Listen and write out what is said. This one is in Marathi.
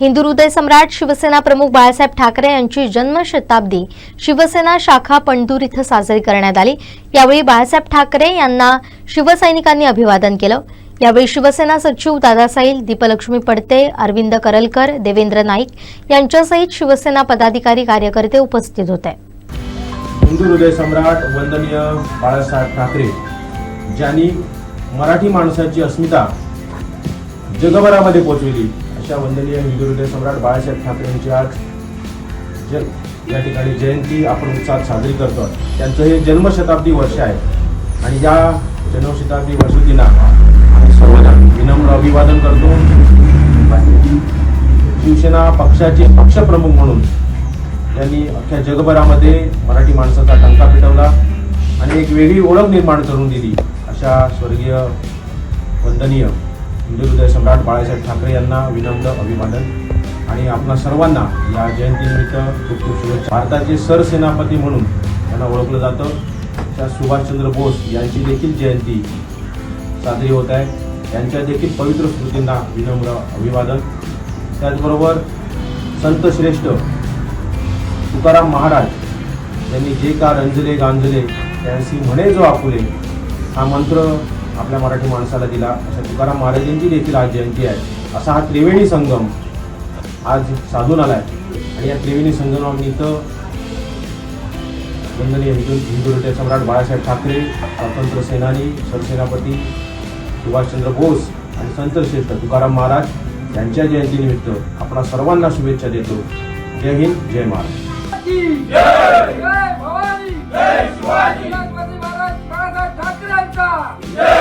हिंदू हृदय सम्राट शिवसेना प्रमुख बाळासाहेब ठाकरे यांची जन्मशताब्दी शिवसेना शाखा पणदूर इथं साजरी करण्यात आली. यावेळी बाळासाहेब ठाकरे यांना शिवसैनिकांनी अभिवादन केलं. यावेळी शिवसेना सचिव दादासाहेब दीपलक्ष्मी पडते अरविंद करलकर देवेंद्र नाईक यांच्यासहित शिवसेना पदाधिकारी कार्यकर्ते उपस्थित होते. हिंदू हृदय सम्राट वंदनीय बाळासाहेब ठाकरे ज्यांनी मराठी माणसाची अस्मिता जगभरामध्ये पोचविली. आमच्या वंदनीय हिंदुहृदय सम्राट बाळासाहेब ठाकरे यांची आज जन या ठिकाणी जयंती आपण उत्साहात साजरी करतो. त्यांचं हे जन्मशताब्दी वर्ष आहे. आणि या जन्मशताब्दी वर्षदिना आम्ही सर्वजण विनम्र अभिवादन करतो. शिवसेना पक्षाचे पक्षप्रमुख म्हणून त्यांनी अख्ख्या जगभरामध्ये मराठी माणसाचा टंका पेटवला आणि एक वेगळी ओळख निर्माण करून दिली अशा स्वर्गीय वंदनीय हिंदू सम्राट बाळासाहेब ठाकरे यांना विनम्र अभिवादन आणि आपणा सर्वांना या जयंतीनिमित्त खूप खूप शुभेच्छा. भारताचे सरसेनापती म्हणून त्यांना ओळखलं जातं. त्या सुभाषचंद्र बोस यांची देखील जयंती साजरी होत आहे. त्यांच्या देखील पवित्र स्मृतींना विनम्र अभिवादन. त्याचबरोबर संत श्रेष्ठ तुकाराम महाराज यांनी जे का रंजले गांजले त्यांची म्हणे जो आपुले हा मंत्र आपल्या मराठी माणसाला दिला अशा तुकाराम महाराजांची देखील आज जयंती आहे असा हा त्रिवेणी संगम आज साधून आला आहे आणि या त्रिवेणी संगमानिमित्त वंदनीय हिंदू हिंदू सम्राट बाळासाहेब ठाकरे स्वातंत्र्य सेनानी सरसेनापती सुभाषचंद्र बोस आणि संतश्रेष्ठ तुकाराम महाराज यांच्या जयंतीनिमित्त आपणा सर्वांना शुभेच्छा देतो जय हिंद जय महाराज Yeah!